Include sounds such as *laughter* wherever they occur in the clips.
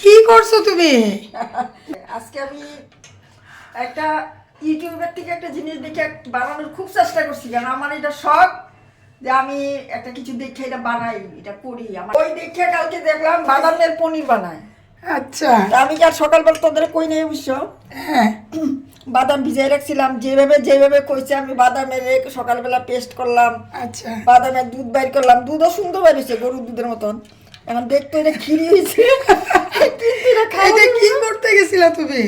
কি করছ তুমি? আজকে আমি একটা ইউটিউবের থেকে একটা জিনিস দেখে বানানোর খুব চেষ্টা করছি কারণ আমার এটা শখ যে আমি একটা কিছু দেখে এটা বানাই এটা করি। আমার ওই দেখে কালকে দেখলাম বাদামের পনির বানায়। আচ্ছা। আমি কি আর সকালবেলা তোদের কই নেই বুঝছ হ্যাঁ। বাদাম ভিজাই রাখছিলাম যেভাবে যেভাবে কইছে আমি বাদামের সকালবেলা পেস্ট করলাম আচ্ছা। বাদামের দুধ বাইর করলাম দুধও সুন্দর বাইর হয়েছে গরুর দুধের মতন। এখন দেখতে এটা খিরি হয়েছে। এটা কি করতে গেছিলা তুমি?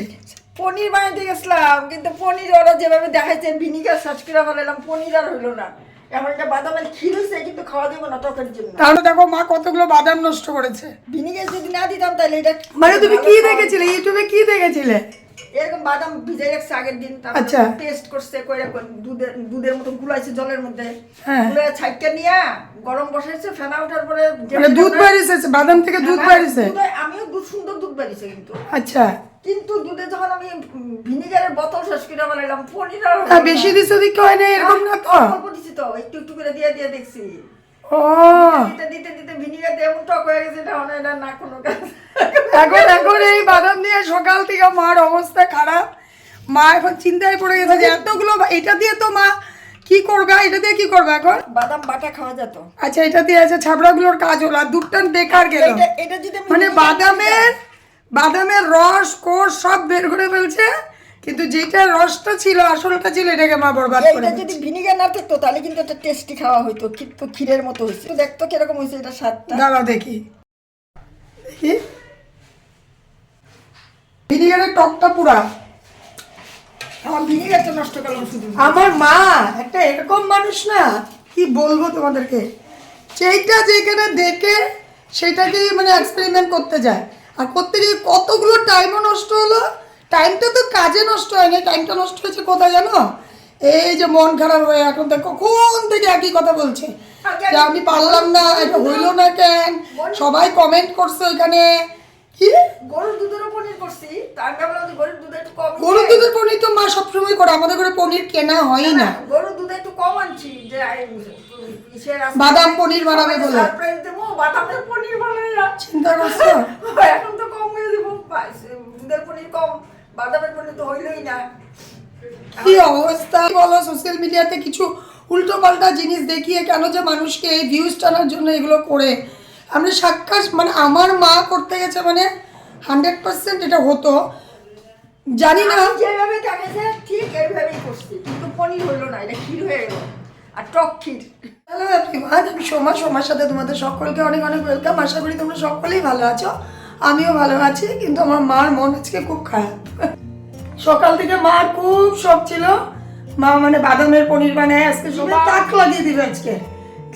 পনির বানাইতে গেছিলাম কিন্তু পনির ওরা যেভাবে দেখাইছে ভিনিগার সার্চ করে ফেলাম পনির আর হইল না। এমন একটা বাদামের ক্ষীর হয়েছে কিন্তু খাওয়া দেবো না তখন জন্য। তাহলে দেখো মা কতগুলো বাদাম নষ্ট করেছে। ভিনিগার যদি না দিতাম তাহলে এটা মানে তুমি কি দেখেছিলে? ইউটিউবে কি দেখেছিলে? এরকম বাদাম রাখছে আগের দিন আচ্ছা। পেস্ট করছে কইরা দুধের দুধের মতো গুলাইছে জলের মধ্যে। হ্যাঁ। নিয়া গরম বসাইছে ফেনা ওঠার পরে মানে দুধ বাইরেছে বাদাম থেকে দুধ হ্যাঁ, দুধে- আমিও দুধ সুন্দর দুধ বাড়িছে কিন্তু। আচ্ছা। কিন্তু দুধে যখন আমি ভিনিগারের বোতল শেষ করে বানাইলাম পনির আর বেশি দিছো দিকে হয় না এরকম না তো? অল্প দিছি তো একটু একটু করে দিয়ে দিয়ে দেখছি। ও দিতে দিতে দিতে ভিনিগার দিয়ে এমন টক হয়ে গেছে এটা মনে হয় না কোনো কাজ। এখন এখন এই বাদাম দিয়ে সকাল থেকে মার অবস্থা খারাপ। মা এখন চিন্তায় পড়ে গেছে যে এতগুলো এটা দিয়ে তো মা কি করবে? এটা দিয়ে কি করবে এখন? বাদাম বাটা খাওয়া যেত। আচ্ছা এটা দিয়ে আছে ছাবড়াগুলোর কাজ হলো আর দুধটা বেকার গেল। এটা এটা যদি মানে বাদামের বাদামের রস কোষ সব বের করে ফেলছে। কিন্তু যেটা রসটা ছিল আসলটা ছিল এটাকে মা বরবাদ করে এইটা যদি ভিনিগার না থাকতো তাহলে কিন্তু এটা টেস্টি খাওয়া হইতো কিন্তু ক্ষীরের মতো হয়েছে তো দেখতো কীরকম হয়েছে এটা স্বাদটা। দাঁড়া দেখি। দেখি। ভিনিগারের টকটা পুরা। আমার ভিনিগারটা নষ্ট করলাম শুধু। আমার মা একটা এরকম মানুষ না কি বলব তোমাদেরকে? সেইটা যেখানে দেখে সেটাকেই মানে এক্সপেরিমেন্ট করতে যায়। আর করতে গিয়ে কতগুলো টাইমও নষ্ট হলো টাইমটা তো কাজে নষ্ট হয়নি। টাইমটা নষ্ট হয়েছে কোথায় জানো? এই যে মন খারাপ হয়ে এখন তো কখন থেকে একই কথা বলছে? যে আমি পারলাম না এটা হইল না কেন? সবাই কমেন্ট করছে ওইখানে কি? গরুর পনির করছি। যে গরুর দুধ একটু কম গরুর দুধের পনির তো মা সবসময় করে আমাদের ঘরে পনির কেনা না গরুর দুধ একটু কম আনছি যে বাদাম পনির বানাবে বলে। দেবো বাদামের পনির চিন্তা করছ? *laughs* এখন তো কম হয়ে দেবো দুধের পনির কম। বাদামের পনির তো হইলই না। কি অবস্থা? বলো সোশ্যাল মিডিয়াতে কিছু উল্টো পাল্টা জিনিস দেখিয়ে কেন যে মানুষকে এই ভিউজ টানার জন্য এগুলো করে? আমরা সাক্ষাৎ মানে আমার মা করতে গেছে মানে হান্ড্রেড পার্সেন্ট এটা হতো। জানি না। যেভাবে ঠিক এইভাবেই করছি। কিন্তু পনির হইল না এটা ক্ষীর হয়ে গেল। আর টক ক্ষীর। হ্যালো এভরিওয়ান আমি সোমা সোমার সাথে তোমাদের সকলকে অনেক অনেক ওয়েলকাম আশা করি তোমরা সকলেই ভালো আছো। আমিও ভালো আছি কিন্তু আমার মার মন আজকে খুব খারাপ। সকাল থেকে মার খুব শখ ছিল। মা মানে বাদামের পনির বানায় আজকে জিভে তাক লাগিয়ে দিবে আজকে।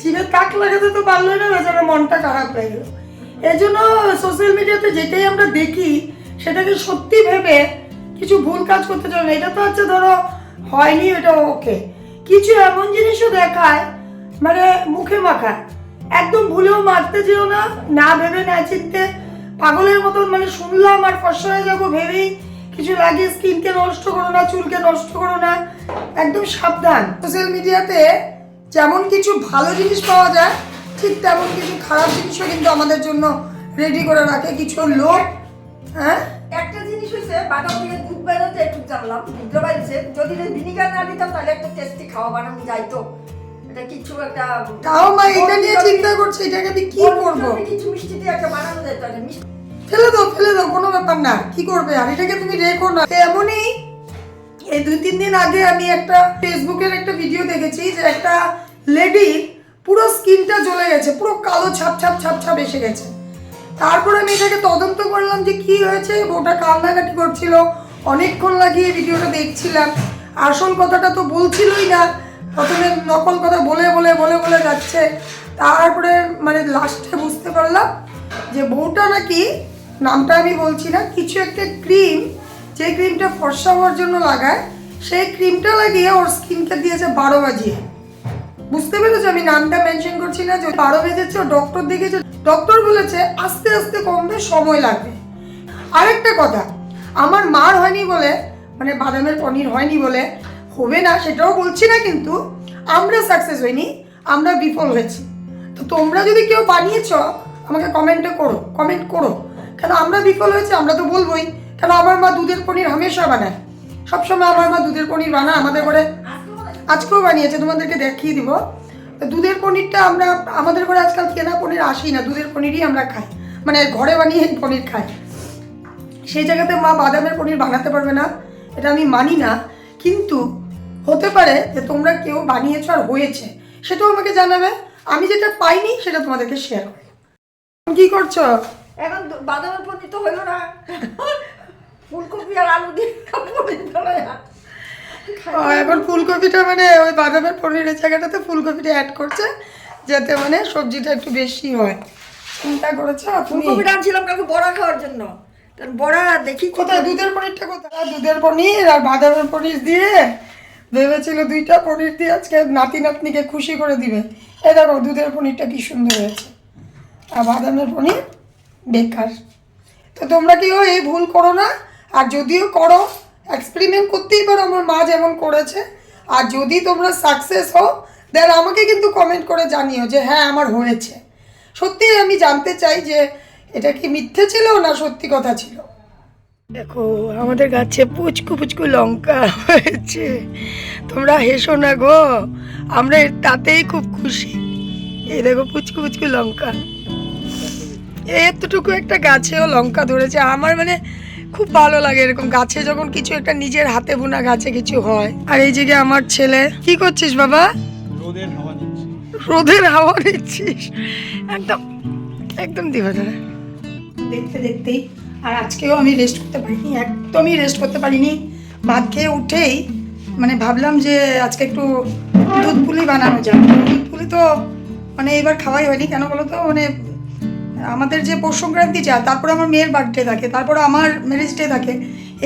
জিভে তাক লাগাতে তো পারলোই না বেচারা মনটা খারাপ হয়ে গেল। এই জন্য সোশ্যাল মিডিয়াতে যেটাই আমরা দেখি সেটাকে সত্যি ভেবে কিছু ভুল কাজ করতে চাই না। এটা তো হচ্ছে ধরো হয়নি এটা ওকে কিছু এমন জিনিসও দেখায় মানে মুখে মাখা একদম ভুলেও মারতে যেও না না ভেবে না চিনতে পাগলের মতন মানে শুনলাম আর ফসা হয়ে যাব ভেবেই। কিছু লাগে, স্কিনকে নষ্ট করো না, চুলকে নষ্ট করো না। একদম সাবধান। সোশ্যাল মিডিয়াতে যেমন কিছু ভালো জিনিস পাওয়া যায়, ঠিক তেমন কিছু খারাপ জিনিসও কিন্তু আমাদের জন্য রেডি করে রাখে কিছু লোক। হ্যাঁ? একটা জিনিস হয়েছে বাদাম থেকে দুধ বেরোতে একটু জানলাম দুধ বাইরেছে যদি ভিনিগার না দিতাম, তাহলে একটা টেস্টি খাওয়া বানানো যাইতো। এটা কিছু একটা তাও মা এটা নিয়ে চিন্তা করছে এটাকে আমি কি করব? কিছু মিষ্টি দিয়ে একটা বানানো যেত ফেলে দাও ফেলে দাও কোনো ব্যাপার না। কি করবে? আর এটাকে তুমি রেখো না। এমনই এই দুই তিন দিন আগে আমি একটা ফেসবুকের একটা ভিডিও দেখেছি যে একটা লেডি পুরো স্কিনটা জ্বলে গেছে পুরো কালো ছাপ ছাপ ছাপ ছাপ এসে গেছে। তারপরে আমি এটাকে তদন্ত করলাম যে কি হয়েছে ওটা কান্নাকাটি করছিল। অনেকক্ষণ লাগিয়ে ভিডিওটা দেখছিলাম। আসল কথাটা তো বলছিলই না। প্রথমে নকল কথা বলে বলে বলে বলে যাচ্ছে। তারপরে মানে লাস্টে বুঝতে পারলাম যে বউটা নাকি, নামটা আমি বলছি না, কিছু একটা ক্রিম যে ক্রিমটা ফর্সা হওয়ার জন্য লাগায়, সেই ক্রিমটা লাগিয়ে ওর স্কিনকে দিয়েছে বারো বাজিয়ে। বুঝতে পেরেছ? আমি নামটা মেনশন করছি না, যে বারো বেজেছে ডক্টর দেখেছে। ডক্টর বলেছে, আস্তে আস্তে কমবে, সময় লাগবে। আরেকটা কথা, আমার মার হয়নি বলে মানে বাদামের পনির হয়নি বলে হবে না সেটাও বলছি না, কিন্তু আমরা সাকসেস হইনি, আমরা বিফল হয়েছি। তো তোমরা যদি কেউ বানিয়েছ, আমাকে কমেন্টে করো কমেন্ট করো। কেন আমরা বিফল হয়েছি, আমরা তো বলবোই। কেন আমার মা দুধের পনির হামেশা বানায়? সবসময় আমার মা দুধের পনির বানায় আমাদের ঘরে। আজকেও বানিয়েছে, তোমাদেরকে দেখিয়ে দিব। দুধের পনিরটা আমরা, আমাদের ঘরে আজকাল কেনা পনির আসি না, দুধের পনিরই আমরা খাই। মানে ঘরে বানিয়ে পনির খাই। সেই জায়গাতে মা বাদামের পনির বানাতে পারবে না, এটা আমি মানি না। কিন্তু হতে পারে যে তোমরা কেউ বানিয়েছো আর হয়েছে। সেটাও আমাকে জানাবে। আমি যেটা পাইনি সেটা তোমাদেরকে শেয়ার করব। কি করছ? এখন বাদামের পনির তো হলো না। ফুলকপি আর আলু দিয়ে এখন ফুলকপিটা মানে ওই বাদামের পনিরের জায়গাটাতে ফুলকপিটা অ্যাড করছে যাতে মানে সবজিটা একটু বেশি হয়। চিন্তা করেছ তুমি ফুলকপিটা আনছিলাম কালকে বড়া খাওয়ার জন্য। বড়া দেখি কোথায়? দুধের পনিরটা কোথায়? দুধের পনির আর বাদামের পনির দিয়ে ভেবেছিল দুইটা পনির দিয়ে আজকে নাতি নাতনিকে খুশি করে দিবে। এ দেখো, দুধের পনিরটা কি সুন্দর হয়েছে। আর বাদামের পনির বেকার। তো তোমরা কেউ এই ভুল করো না? আর যদিও করো এক্সপেরিমেন্ট করতেই পারো, আমার মা যেমন করেছে। আর যদি তোমরা সাকসেস হও দেন আমাকে কিন্তু কমেন্ট করে জানিও যে হ্যাঁ আমার হয়েছে। সত্যি আমি জানতে চাই যে, এটা কি মিথ্যে ছিল না সত্যি কথা ছিল? দেখো আমাদের গাছে পুচকু পুচকু লঙ্কা হয়েছে। তোমরা হেসো না গো আমরা তাতেই খুব খুশি। এই দেখো পুচকু পুচকু লঙ্কা। এতটুকু একটা গাছেও লঙ্কা ধরেছে আমার মানে খুব ভালো লাগে এরকম গাছে যখন কিছু একটা নিজের হাতে বোনা গাছে কিছু হয়। আর এই জায়গায় আমার ছেলে কি করছিস বাবা? রোদের হাওয়া নিচ্ছিস একদম একদম দিবা দেখতে দেখতেই আর আজকেও আমি রেস্ট করতে পারিনি, একদমই রেস্ট করতে পারিনি। ভাত খেয়ে উঠেই মানে ভাবলাম যে আজকে একটু দুধ পুলি বানানো যাবে দুধ পুলি তো মানে এবার খাওয়াই হয়নি, কেন বলো তো? মানে আমাদের যে পৌষ সংক্রান্তি যায় তারপরে আমার মেয়ের বার্থডে থাকে, তারপরে আমার ম্যারেজ ডে থাকে।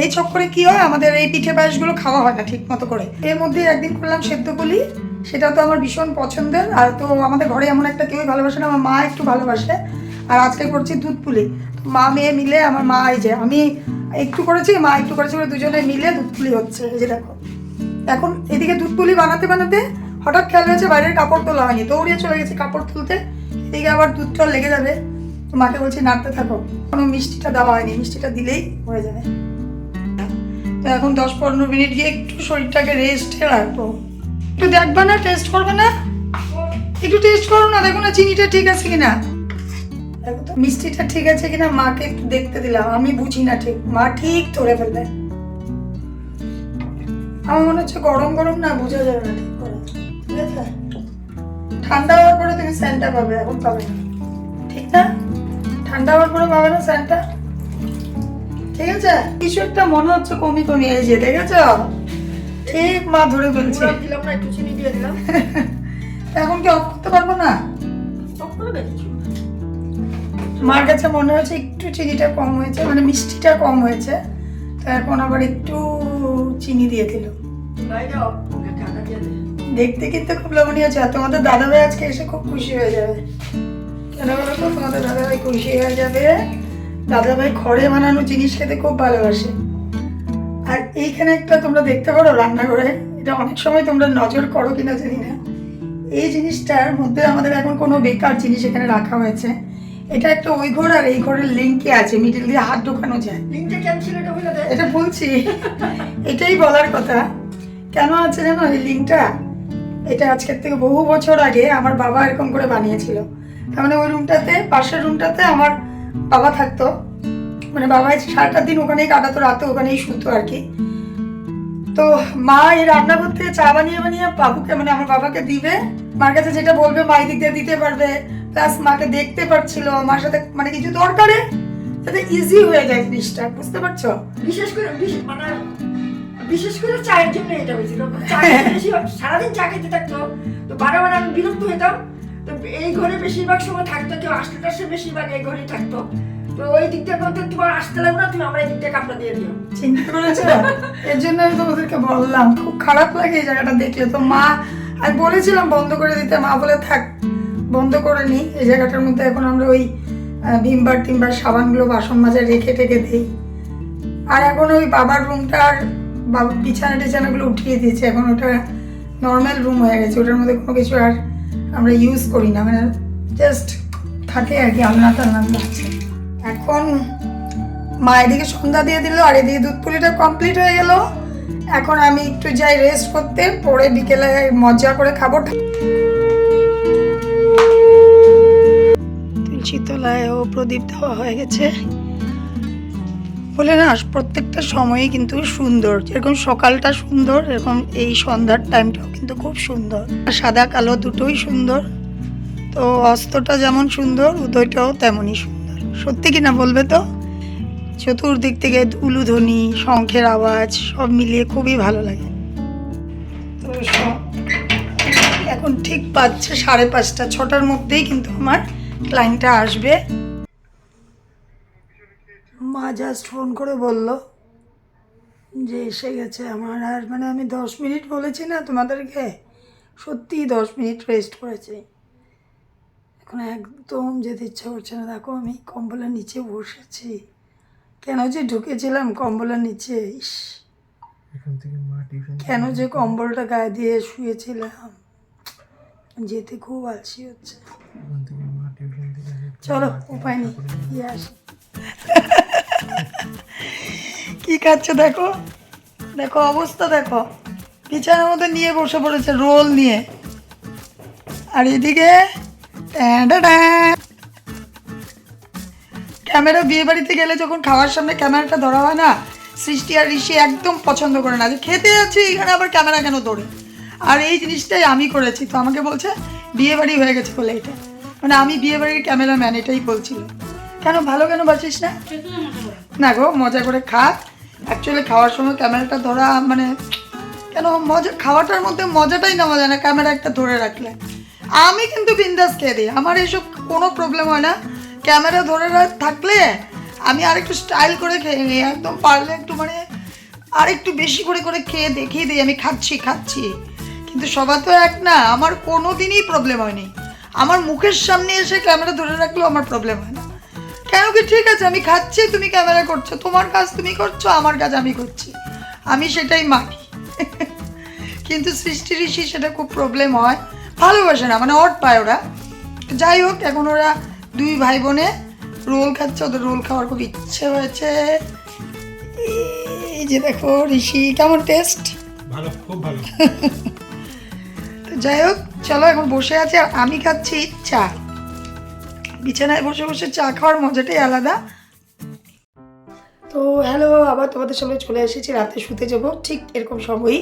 এই চক্করে কি হয়? আমাদের এই পিঠে পায়েসগুলো খাওয়া হয় না ঠিক মতো করে। এর মধ্যে একদিন করলাম সেদ্ধ পুলি, সেটা তো আমার ভীষণ পছন্দের। আর তো আমাদের ঘরে এমন একটা কেউই ভালোবাসে না, আমার মা একটু ভালোবাসে। আর আজকে করছি দুধ পুলি। মা মেয়ে মিলে আমার মা এই যে, আমি একটু করেছি, মা একটু করেছি বলে দুজনে মিলে দুধ পুলি হচ্ছে, এই যে দেখো। এখন এদিকে দুধ পুলি বানাতে বানাতে হঠাৎ খেয়াল হয়েছে বাইরের কাপড় তোলা হয়নি, দৌড়িয়ে চলে গেছে কাপড় তুলতে। এদিকে আবার দুধটা লেগে যাবে। তো মাকে বলছি, নাড়তে থাকো। কোনো মিষ্টিটা দেওয়া হয়নি, মিষ্টিটা দিলেই হয়ে যাবে। তো এখন দশ পনেরো মিনিট গিয়ে একটু শরীরটাকে রেস্টে রাখব। একটু দেখবা না টেস্ট করবে না? একটু টেস্ট করো না, দেখো না চিনিটা ঠিক আছে কিনা। দেখো তো মিষ্টিটা ঠিক আছে কিনা মাকে একটু দেখতে দিলাম। আমি বুঝি না ঠিক। মা ঠিক ধরে ফেলবে। আমার মনে হচ্ছে গরম গরম না বোঝা যাবে না ঠিক করে। ঠিক আছে? ঠান্ডা হওয়ার পরে তুমি স্যান্ডটা পাবে এখন পাবে না। ঠিক না? ঠান্ডা হওয়ার পরে পাবে না স্যান্ডটা ঠিক আছে? কিছু একটা মনে হচ্ছে কমি কমি এই যে আছে ঠিক মা ধরে ফেলছে। দিলাম না একটু চিনি দিয়ে দিলাম। *laughs* এখন কি অফ করতে পারব না? সব করে মার কাছে মনে হয়েছে একটু চিনিটা কম হয়েছে মানে মিষ্টিটা কম হয়েছে। তারপর আবার একটু চিনি দিয়ে দিল। দেখতে কিন্তু খুব লবণীয় চা। তোমাদের দাদাভাই আজকে এসে খুব খুশি হয়ে যাবে। কেন বলো তো? তোমাদের দাদাভাই খুশি হয়ে যাবে। দাদাভাই খড়ে বানানো জিনিস খেতে খুব ভালোবাসে। আর এইখানে একটা তোমরা দেখতে পারো রান্নাঘরে। এটা অনেক সময় তোমরা নজর করো কিনা জানি না। এই জিনিসটার মধ্যে আমাদের এখন কোনো বেকার জিনিস এখানে রাখা হয়েছে। এটা একটা ওই ঘর আর এই ঘরের লিঙ্কে আছে মিডিল দিয়ে হাত ঢোকানো যায়। ক্যান্সেল এটা বলে দে এটা বলছি। এটাই বলার কথা। কেন আছে জানো এই লিঙ্কটা এটা আজকের থেকে বহু বছর আগে আমার বাবা এরকম করে বানিয়েছিল। তার মানে ওই রুমটাতে পাশের রুমটাতে আমার বাবা থাকতো। মানে বাবা এই সারাটা দিন ওখানেই কাটাতো রাতে ওখানেই শুতো আর কি। তো মা এই রান্নাঘর থেকে চা বানিয়ে বানিয়ে বাবুকে মানে আমার বাবাকে দিবে। মার কাছে যেটা বলবে মা এদিক দিয়ে দিতে পারবে। প্লাস মাকে দেখতে পারছিল মার সাথে মানে কিছু দরকারে? যাতে ইজি হয়ে যায় জিনিসটা বুঝতে পারছ? বিশেষ করে বিশেষ- মানে বিশেষ করে চায়ের জন্য এটা হয়েছিল। সারাদিন চা খেতে থাকতো। তো বারবার আমি বিরক্ত হইতাম। তো এই ঘরে বেশিরভাগ সময় থাকতো কেউ আসতে টাসতে বেশিরভাগ এই ঘরেই থাকতো। তো ওই দিক থেকে বলতে তোমার আসতে লাগবে না তুমি আমরা এই দিক থেকে কাপড় দিয়ে দিও। চিন্তা করেছ? এর জন্য আমি তোমাদেরকে বললাম খুব খারাপ লাগে এই জায়গাটা দেখলে। তো মা আমি বলেছিলাম বন্ধ করে দিতে মা বলে থাক বন্ধ করে নিই। এই জায়গাটার মধ্যে এখন আমরা ওই ভিমবার টিমবার সাবানগুলো বাসন মাজা রেখে টেকে দিই। আর এখন ওই বাবার রুমটার বাবা বিছানা টিছানাগুলো উঠিয়ে দিয়েছে। এখন ওটা নর্মাল রুম হয়ে গেছে। ওটার মধ্যে কোনো কিছু আর আমরা ইউজ করি না। মানে জাস্ট থাকে আর কি, আলনা টালনা এখন মা এদিকে সন্ধ্যা দিয়ে দিল, আর এদিকে দুধ পুলিটা কমপ্লিট হয়ে গেল। এখন আমি একটু যাই রেস্ট করতে, পরে বিকেলে মজা করে খাব। তুলসী তলায় ও প্রদীপ দেওয়া হয়ে গেছে। বলে না প্রত্যেকটা সময়ই কিন্তু সুন্দর। যেরকম সকালটা সুন্দর, এরকম এই সন্ধ্যার টাইমটাও কিন্তু খুব সুন্দর। সাদা কালো দুটোই সুন্দর। তো অস্তটা যেমন সুন্দর, উদয়টাও তেমনই সুন্দর। সত্যি কিনা বলবে তো? চতুর্দিক থেকে উলুধ্বনি শঙ্খের আওয়াজ, সব মিলিয়ে খুবই ভালো লাগে। তো এখন ঠিক পাচ্ছে সাড়ে পাঁচটা, ছটার মধ্যেই কিন্তু আমার ক্লায়েন্টটা আসবে। মা জাস্ট ফোন করে বলল যে এসে গেছে আমার। আর মানে আমি দশ মিনিট বলেছি না তোমাদেরকে সত্যিই দশ মিনিট রেস্ট করেছি। এখন একদম যেতে ইচ্ছা করছে না। দেখো আমি কম্বলের নিচে বসেছি। কেন যে ঢুকেছিলাম কম্বলের নিচে ইস। এখান থেকে মা টিউশন কেন যে কম্বলটা গায়ে দিয়ে শুয়েছিলাম। যেতে খুব আলসি হচ্ছে এখান থেকে মা টিউশন থেকে এসে চলো উপায় নেই আসি। কি খাচ্ছে দেখো? দেখো অবস্থা দেখো। বিছানার মধ্যে নিয়ে বসে পড়েছে রোল নিয়ে। আর এদিকে। ক্যামেরা বিয়ে বাড়িতে গেলে যখন খাওয়ার সামনে ক্যামেরাটা ধরা হয় না সৃষ্টি আর ঋষি একদম পছন্দ করে না। যে খেতে যাচ্ছি এখানে আবার ক্যামেরা কেন ধরে? আর এই জিনিসটাই আমি করেছি। তো আমাকে বলছে বিয়ে বাড়ি হয়ে গেছে বলে এটা। মানে আমি বিয়ে বাড়ির ক্যামেরাম্যান, এটাই বলছিল কেন, ভালো কেন বাসিস না? না গো, মজা করে খা। অ্যাকচুয়ালি খাওয়ার সময় ক্যামেরাটা ধরা মানে কেন, মজা, খাওয়াটার মধ্যে মজাটাই নেওয়া যায় না, ক্যামেরা একটা ধরে রাখলে। আমি কিন্তু বিন্দাস খেয়ে দিই। আমার এইসব কোনো প্রবলেম হয় না। ক্যামেরা ধরে থাকলে আমি আর একটু স্টাইল করে খেয়ে নিই। একদম পারলে একটু মানে আর একটু বেশি করে করে খেয়ে দেখিয়ে দিই। আমি খাচ্ছি খাচ্ছি। কিন্তু সবার তো এক না, আমার কোনো দিনই প্রবলেম হয়নি। আমার মুখের সামনে এসে ক্যামেরা ধরে রাখলেও আমার প্রবলেম হয় না। কেন কি? ঠিক আছে আমি খাচ্ছি তুমি ক্যামেরা করছ তোমার কাজ তুমি করছ আমার কাজ আমি করছি। আমি সেটাই মানি। *laughs* কিন্তু সৃষ্টি ঋষি সেটা খুব প্রবলেম হয়। ভালোবাসে না মানে অট পায় ওরা। যাই হোক এখন ওরা দুই ভাই বোনে রোল খাচ্ছে ওদের রোল খাওয়ার খুব ইচ্ছে হয়েছে। এই যে দেখো ঋষি কেমন টেস্ট ভালো খুব ভালো। তো *laughs* যাই হোক চলো এখন বসে আছি আর আমি খাচ্ছি চা। বিছানায় বসে বসে চা খাওয়ার মজাটাই আলাদা। তো হ্যালো আবার তোমাদের সামনে চলে এসেছি, রাতে শুতে যাব। ঠিক এরকম সময়ই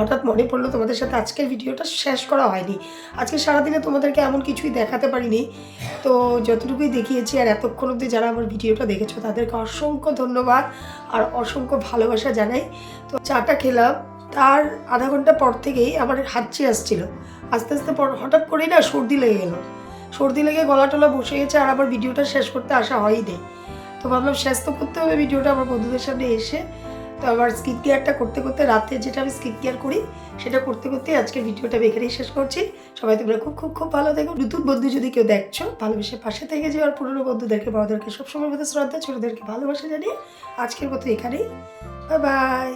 হঠাৎ মনে পড়ল তোমাদের সাথে আজকের ভিডিওটা শেষ করা হয়নি। আজকে সারাদিনে তোমাদেরকে এমন কিছুই দেখাতে পারিনি। তো যতটুকুই দেখিয়েছি আর এতক্ষণ অবধি যারা আমার ভিডিওটা দেখেছ, তাদেরকে অসংখ্য ধন্যবাদ আর অসংখ্য ভালোবাসা জানাই। তো চাটা খেলাম। তার আধা ঘণ্টা পর থেকেই আমার হাঁচি আসছিল। আস্তে আস্তে পর হঠাৎ করেই না সর্দি লেগে গেলো। সর্দি লেগে গলা টলা বসে গেছে আর আবার ভিডিওটা শেষ করতে আসা হয়নি তো ভাবলাম শেষ তো করতে হবে ভিডিওটা আমার বন্ধুদের সামনে এসে। তো আবার স্কিপ কেয়ারটা করতে করতে রাতে যেটা আমি স্কিপ কেয়ার করি, সেটা করতে করতে আজকে ভিডিওটা আমি এখানেই শেষ করছি। সবাই তোমরা খুব খুব খুব ভালো থেকো। নতুন বন্ধু যদি কেউ দেখছ, ভালোবেসে পাশে থেকে যে আর পুরনো বন্ধুদেরকে, বড়দেরকে সবসময় মধ্যে শ্রদ্ধা, ছোটদেরকে ভালোবাসা জানিয়ে আজকের মতো এখানেই। Bye bye.